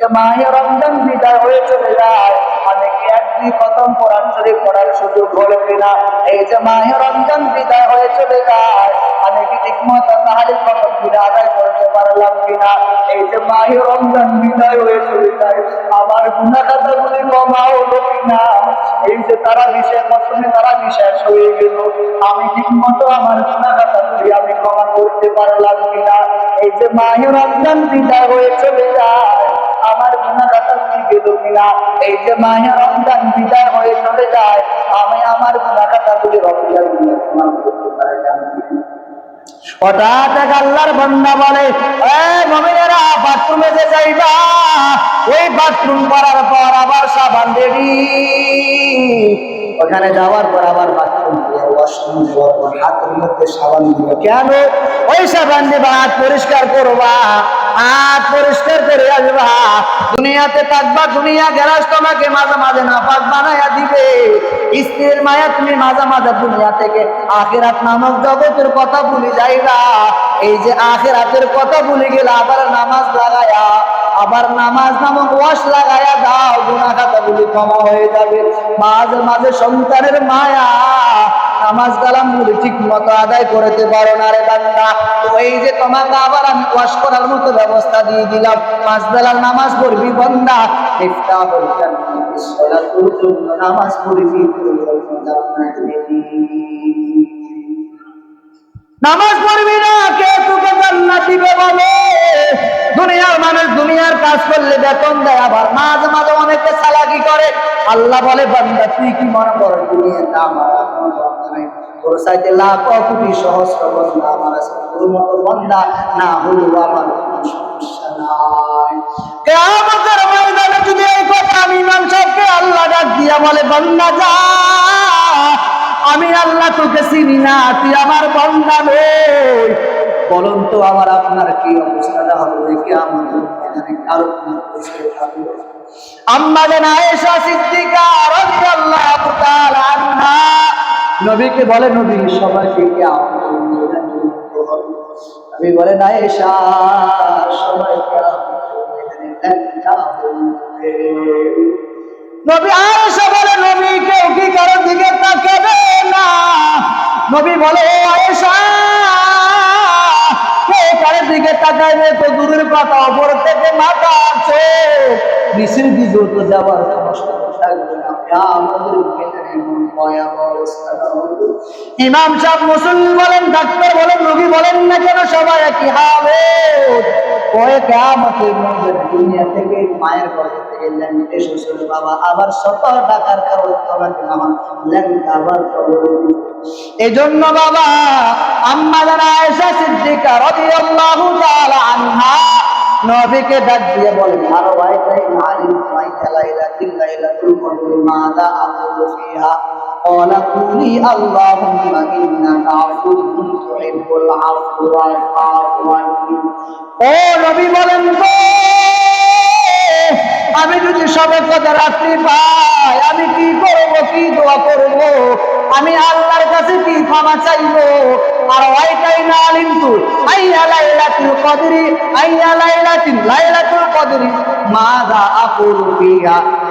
যে মাহে রমজান বিদায় হয়ে চলে যায়। অনেকে এক দুই খতম কোরআন শরীফ পড়ার সুযোগ হলো কিনা, এই যে মাহে রমজান বিদায় হয়ে চলে যায়। অনেকে ঠিক মতো তাহলে খতম বিনা আদায় করতে পারলাম কিনা, এই যে মাহে রমজান বিদায় হয়ে চলে যায়। আমার গুণা খাতাগুলি কমা হলো কিনা, এই যে তারা বিশেষ মৌসুমে তারা বিশেষ হয়ে গেল। আমি ঠিক মতো আমার গুণা খাতাগুলি আমি ক্ষমা করতে পারলাম কিনা, এই যে মাহে রমজান বিদায় হয়ে চলে যায়। আমার গুণা খাতাগুলি গেল কিনা? এই যে মাহে রমজান বিদায় হয়ে চলে যায়, আমি আমার গুণা খাতাগুলি রমজান হঠাৎ এক আল্লাহর বন্দা বলে ওই বাথরুম পর আবার ওখানে যাওয়ার পর আবার বাথরুম হাতের মধ্যে সাবান দিবে কেন? ওই সাবান দিবা পরিষ্কার করবা? হাত পরিষ্কার করে আসবা। দুনিয়াতে থাকবা, দুনিয়া গেলাস তোমাকে মাঝে মাঝে না পাক বানায়া দিবে। স্ত্রীর মায়া তুমি মাঝে মাঝে দুনিয়া থেকে আখেরাত নামক জগতের কথা ভুলে যাইবা। এই যে আখেরাতের কথা ভুলে গেলে আবার নামাজ লাগায়া, আবার নামাজ নামক ওয়াশ লাগায়া দাও গুনা খাতা গুলি ক্ষমা হয়ে যাবে। মাঝে মাঝে সন্তানের মায়া নামাজ কালাম গুলি ঠিক মতো আদায় করতে পারো না রে বান্দা, তো এই যে তোমাকে আবার আমি ওয়াশ করার মতো ব্যবস্থা দিয়ে দিলাম। পাঁচ বেলার নামাজ পড়বি বন্দা ইফতা বলতেন নামাজ পড়বি নামাজ পড়বি না, কে তোকে জান্নাত দিবে বলে? দুনিয়ার মানুষ দুনিয়ার কাজ করলে বেতন দেয় আবার মাঝে মাঝে অনেকে চালাকি করে। আল্লাহ বলে, বান্দা, তুই কি মনে করো দুনিয়াতে আমার লাখ কোটি সহস্র বন্ধা আমার আছে। তোর মতো বন্ধা না হলেও আমার সমস্যা ময়দানে যদি এই কথা আমি আল্লাহ ডাক দিয়া বলে, বান্দা যা, আমি আল্লাহ তোকে চিনি না, তুই আমার বন্ধা নই। বলুন তো আমার আপনার কি অবস্থাটা হবে? দেখে আমাদের থাকবে? আম্মা জান আয়েশা সিদ্দিকা রাদিয়াল্লাহু তাআলা নবীকে বলে, নবী, সবাইকে নবী সবাইকে বলে না? বলে, "ও আয়েশা, কেউ কারোর দিকে তাকাইবে তো দূরের থেকে মাথা আছে। নিচের তো যাবার সমস্যা থাকবে না। আমাদের ইমাম সাহেব মুসলিম বলেন ডাক্তার বলেন রোগী বলেন না কেন সবাই একই হবে এই জন্য বাবা ডাক দিয়ে বলেন ভাই ভাই লাইলা লাইলাতুল কদর মাদা আকুলু ফিহা قال قولي اللهم إنك عفو تحب العفو فاعف عني ও নবী বলেন তো আমি যদি সবে কথা রাত্রি পাই আমি কি করব কি দোয়া করব আমি আল্লাহর কাছে কি ক্ষমা চাইব আর ওইটাই না কিন্তু আইয়া লাইলাতুল কদরি আইয়া লাইলাতুল লাইলাতুল কদরি মাদা আকুল ফিহা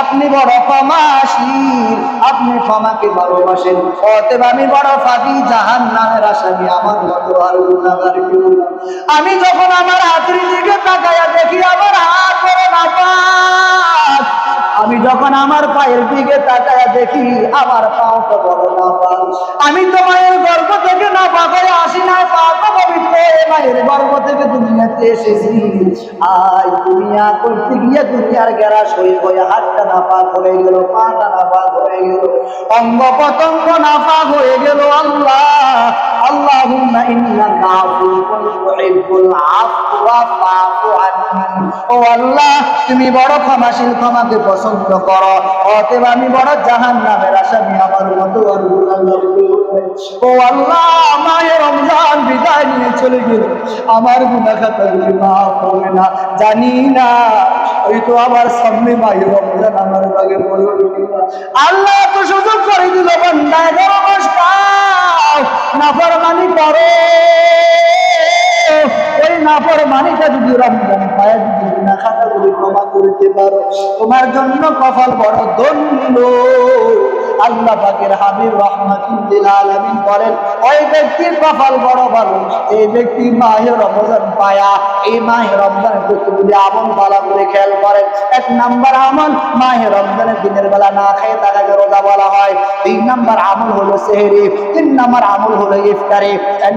আপনি বড় ক্ষমাশীল। আপনি ক্ষমাকে ভালোবাসেন। অতএব আমি বড় ফাঁকি জাহান নামের আসামি, আমার মতো আর আমি যখন আমার হাতের দিকে তাকাইয়া দেখি, আমার হাত যখন আমার পায়ের দিকে তাকায়া দেখি, আমার পাও তো বড় নাপাক। আমি তো মায়ের গর্ভ থেকে নাপাক হয়ে আসি না পা পবিত্র। মায়ের গর্ভ থেকে দুনিয়াতে এসেছি। আজ দুনিয়া করতে গিয়ে দুনিয়ার গ্যারাস হয়ে হয়ে হাতটা নাপাক হয়ে গেল, পাটা নাপাক হয়ে গেল। অঙ্গ পতঙ্গ নাপাক হয়ে গেল, আল্লাহ। ইন্নাকা আফুউন তুহিব্বুল আফওয়া ফাআফু আন্নি ও তুমি বড় ক্ষমাশীল, ক্ষমাকে পছন্দ করো। অতএব আমি বড় জাহান্নামের আসামি, আমার মতো ও আল্লাহ মায়ে রমজান বিদায় নিয়ে চলে গেল আমার গুনাহ খাতাগুলি মাফ হবে না। জানি না, ওই তো আমার সামনে মায়ে রমজান আমার বাগে পড়ে আল্লাহ তো সুযোগ করে দিল মাস খাও নাফরমানি করো। ওই নাফরমানিটা যদি রমজান পায়, যদি না খাতাগুলি ক্ষমা করতে পারো, তোমার জন্য কপাল বড় দণ্ড আল্লাহ পাকের হাবিব বলেন, ওই ব্যক্তির কপাল বড় ভালো, এই ব্যক্তি মাহে রমজান পায়া, এই মাহে রমজানের আমল খেয়াল এক নাম্বার আমল মাহে রমজানের দিনের বেলা না তাকে রোজা বলা হয়। তিন নাম্বার আমল হলো সেহেরি, তিন নাম্বার আমল হলো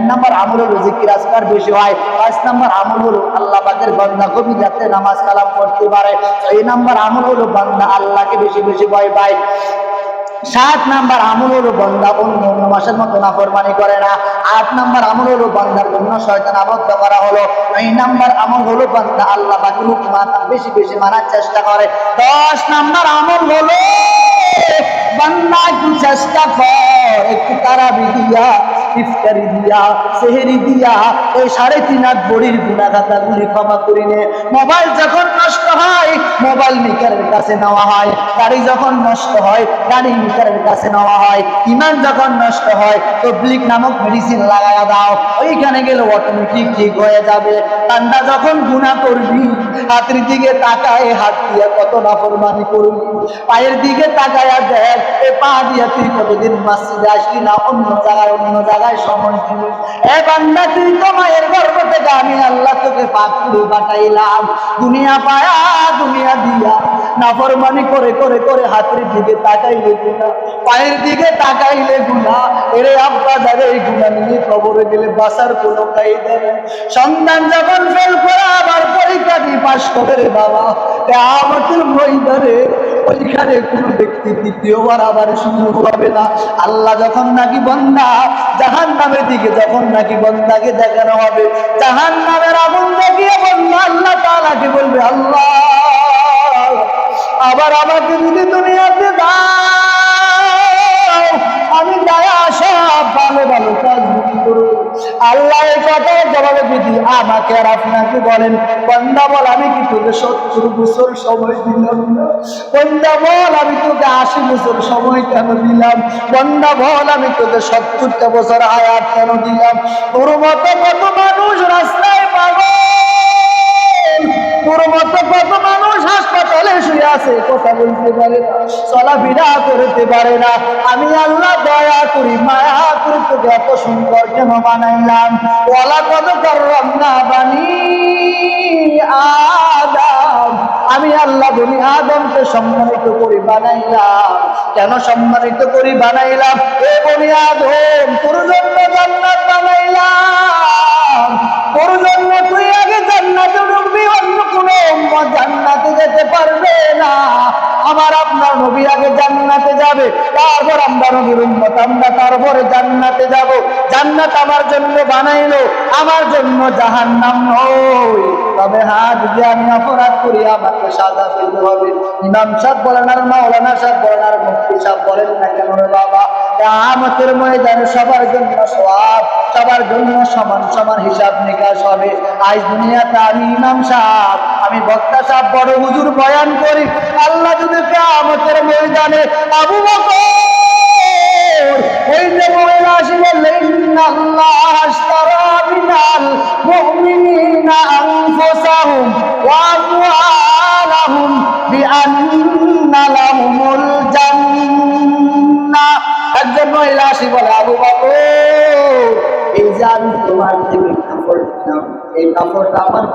নাম্বার আমল হলো জিকির আসকার বেশি হয়, পাঁচ নাম্বার আমল হলো আল্লাহ পাকের বান্দা কবি যাতে নামাজ কালাম করতে পারে, ছয় নাম্বার আমল হলো বান্দা আল্লাহকে বেশি বেশি ভয় পায়। সাত নাম্বার আমল হলো বন্দা অন্য অন্য মাসের মতো নাফরমানি করে না। আট নাম্বার আমল হলো বন্দার জন্য শয়তান আবদ্ধ করা হলো। এই নাম্বার আমল হলো বন্দা আল্লাহ বাকি হুকুমাত বেশি বেশি মানার চেষ্টা করে। দশ নাম্বার আমল হলো বন্দা একটু চেষ্টা কর, একটু তারা দিয়া। ইফতারি দিয়া, সেহেরি দিয়া, ওই সাড়ে তিন আট বড়ির গুণা খাতাগুলি ক্ষমা করি নে। মোবাইল যখন নষ্ট হয়, মোবাইল মিটারের কাছে নেওয়া হয়। গাড়ি যখন নষ্ট হয়, গাড়ি মিটারের কাছে নেওয়া হয়। ইমান যখন নষ্ট হয় তবলিক নামক মেডিসিন লাগায়া দাও। ওইখানে গেলে অটোমেটিক ঠিক হয়ে যাবে। ঠান্ডা যখন গুণা করবি, হাতের দিকে তাকায়, হাত দিয়ে কত নাফরমানি করবি। পায়ের দিকে তাকায়া দেখ, এ পা দিয়ে তুই কতদিন মসজিদে আসবি না, অন্য জায়গায় অন্য জায়গায়। সময় দিবি এ বান্দা তুই তো মায়ের গর্ভ থেকে আমি আল্লাহ তোকে পাক করে পাঠাইলাম। দুনিয়া পায়া, দুনিয়া দিয়া। নাফরমানি করে করে করে হাতের দিকে তাকাইলে গুনা পায়ের দিকে তাকাইলে গুনা এরে আব্বা যাবে এই গুনা নিয়ে কবরে গেলে বাসার কোনো কায়দা নেই। সন্তান যখন ফেল করে আবার পরীক্ষা দিয়ে পাশ করে রে বাবা আমাদের ময়দানে ওইখানে কোনো ব্যক্তি দ্বিতীয়বার আবার শুরু হবে না। আল্লাহ যখন নাকি বন্দা জাহান নামের দিকে যখন নাকি বন্দাকে দেখানো হবে জাহান নামের আগুন দেখিয়ে বন্দা আল্লাহ তালাকে বলবে, আল্লাহ, আবার আমাকে যদি দুনিয়াতে দাও। আল্লাহ এই জবাবে যদি আমাকে আর আপনাকে বলেন, বন্দা বল, আমি কি তোকে সত্তর বছর সময় দিলাম না? বল, আমি তোকে আশি বছর সময় কেন দিলাম? বন্দা বল, আমি তোকে সত্তরটা বছর আয়াত কেন দিলাম? তোর মতো কত মানুষ রাস্তায় আছে, কথা বলতে পারে না, চলাফেরা করতে পারে না। আমি আল্লাহ দয়া করি, মায়া করি, তোকে এত সুন্দর কেন বানাইলাম? ওলা কত করলাম না বানি আদম। আমি আল্লাহ বনি আদমকে সম্মানিত করে বানাইলাম। কেন সম্মানিত করে বানাইলাম? এ বনি আদম, তোর জন্য জান্নাত বানাইলাম। তোর জন্য তুই আমার তারপর জান্নাতে যাব। জান্নাত আমার জন্য বানাইলো, আমার জন্য তবে হ্যাঁ যদি আমি অপরাধ করি, আমাকে সাজা পেতে হবে। ইমাম সাহেব বলেন, আর মাওলানা সাহেব বলেন, আর মুফতি সাহেব বলেন না কেন বাবা? আমাদের ময়দানে সবার জন্য সব সবার জন্য সমান সমান হিসাব নিকাশ হবে। আজ দুনিয়াতে আমি ইমাম সাহেব, আমি বক্তা সাহেব বড় হুজুর বয়ান করি। আল্লাহ যদি আমাদের ময়দানে আবু বকর, ওই যে মহিলা আসলে আল্লাহ আশতারা মিনাল মুমিনিনা আনফুসাহুম ওয়া আমওয়ালাহুম বিআন্না লাহুমুল জান্নাহ। এই কাপড়টা আমার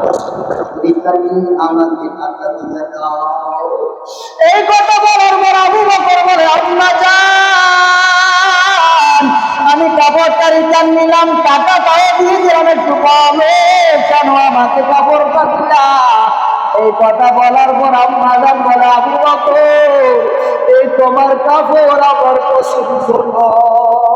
এই কথা বলার পর আবু বকর বলে জান, আমি কাপড়টা রিটার্ন নিলাম, টাকা তাও দিয়ে দিলাম একটু কমে। কেন আমাকে কাপড় দিলা? এই কথা বলার পর আম্মা জান বলে, আবু বকর, এই তোমার কাপড় আমার পছন্দ নয়।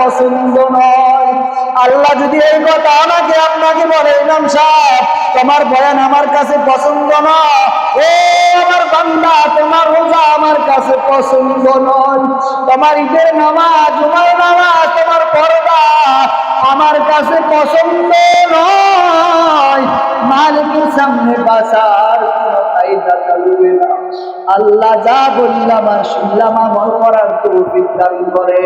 পছন্দ নয়। আল্লাহ যদি এই কথা আমাকে আপনাকে বলে, ইমাম সাহেব, তোমার বয়ান আমার কাছে পছন্দ নয় ও আমার বান্দা, তোমার রোজা আমার কাছে পছন্দ নয়। তোমার ঈদের নামাজ তোমার নামাজ, তোমার পর্দা আমার কাছে পছন্দ নয়। মালিকের সামনে বাসার আল্লাহ যা বললাম আর শুনলাম আমার করার তৌফিক দান করে।